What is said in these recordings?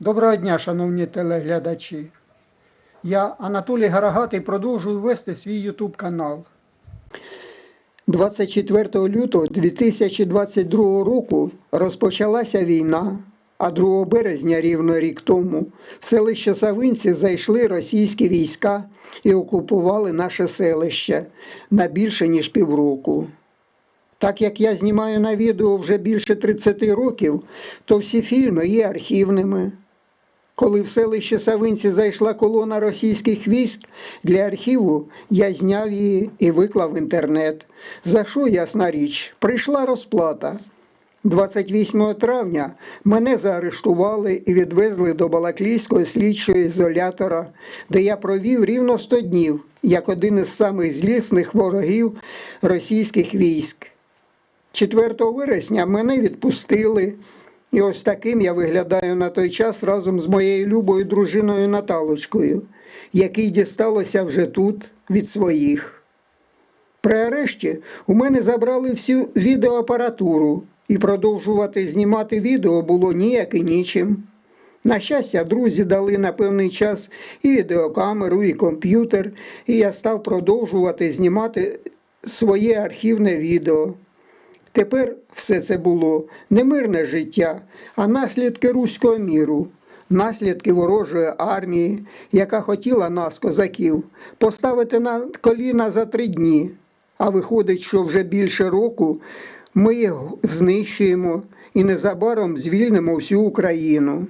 Доброго дня, шановні телеглядачі. Я Анатолій Гарагатий продовжую вести свій YouTube канал. 24 лютого 2022 року розпочалася війна, а 2 березня рівно рік тому в селище Савинці зайшли російські війська і окупували наше селище на більше ніж півроку. Так як я знімаю на відео вже більше 30 років, то всі фільми є архівними. Коли в селище Савинці зайшла колона російських військ, для архіву я зняв її і виклав інтернет. За що, ясна річ, прийшла розплата. 28 травня мене заарештували і відвезли до Балаклійського слідчого ізолятора, де я провів рівно 100 днів, як один із самих злісних ворогів російських військ. 4 вересня мене відпустили, і ось таким я виглядаю на той час разом з моєю любою дружиною Наталочкою, якій дісталося вже тут від своїх. При арешті у мене забрали всю відеоапаратуру, і продовжувати знімати відео було ніяк і нічим. На щастя, друзі дали на певний час і відеокамеру, і комп'ютер, і я став продовжувати знімати своє архівне відео. Тепер все це було не мирне життя, а наслідки руського міру, наслідки ворожої армії, яка хотіла нас, козаків, поставити на коліна за три дні. А виходить, що вже більше року ми їх знищуємо і незабаром звільнимо всю Україну.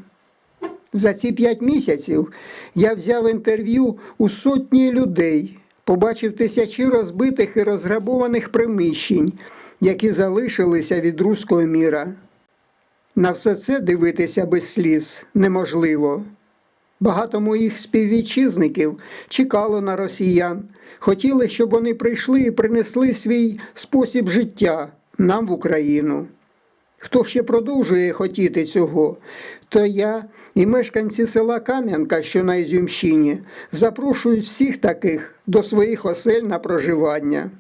За ці п'ять місяців я взяв інтерв'ю у сотні людей, побачив тисячі розбитих і розграбованих приміщень, які залишилися від руського міра. На все це дивитися без сліз неможливо. Багато моїх співвітчизників чекало на росіян, хотіли, щоб вони прийшли і принесли свій спосіб життя нам в Україну. Хто ще продовжує хотіти цього, то я і мешканці села Кам'янка, що на Ізюмщині, запрошують всіх таких до своїх осель на проживання.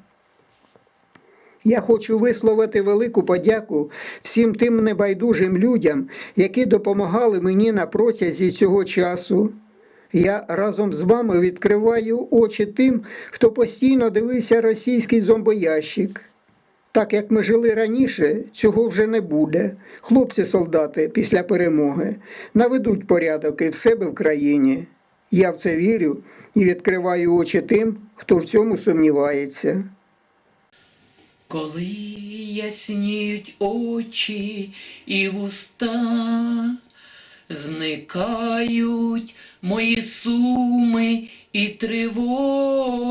Я хочу висловити велику подяку всім тим небайдужим людям, які допомагали мені на протязі цього часу. Я разом з вами відкриваю очі тим, хто постійно дивився російський зомбоящик. Так як ми жили раніше, цього вже не буде. Хлопці-солдати після перемоги наведуть порядок і в себе в країні. Я в це вірю і відкриваю очі тим, хто в цьому сумнівається. Коли ясніють очі і вуста, зникають мої суми і тривоги,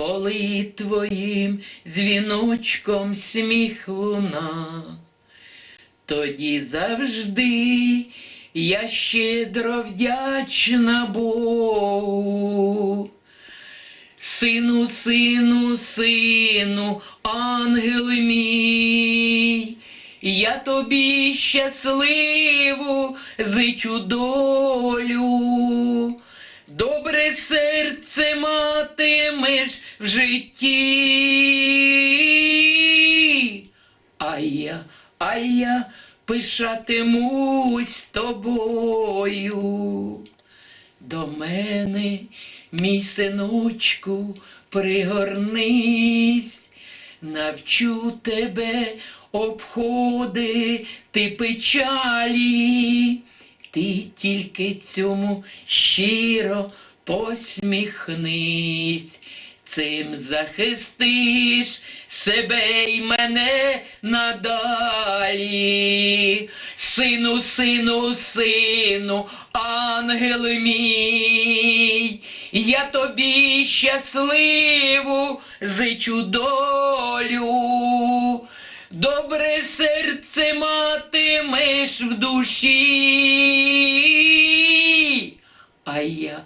коли твоїм дзвіночком сміх луна, тоді завжди я щедро вдячна Богу. Сину, сину, сину, ангел мій, я тобі щасливу зичу долю, добре серце матимеш в житті, а я, а я пишатимусь тобою. До мене, мій синочку, пригорнись, навчу тебе обходити печалі, ти тільки цьому щиро посміхнись. Цим захистиш себе й мене надалі. Сину, сину, сину, ангел мій, я тобі щасливу зичу долю. Добре серце матимеш в душі. А я,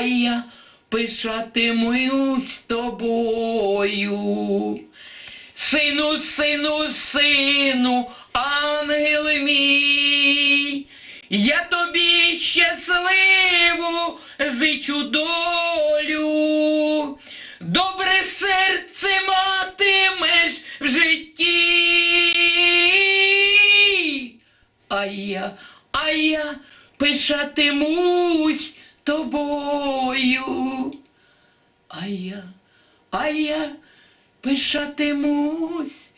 а я пишатимусь тобою. Сину, сину, сину, ангел мій, я тобі щасливу зичу долю, добре серце матимеш в житті. А я, а я пишатимусь тобою. А я, а я пишатимусь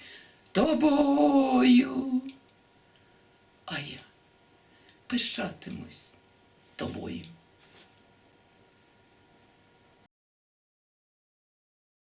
тобою. А я пишатимусь тобою.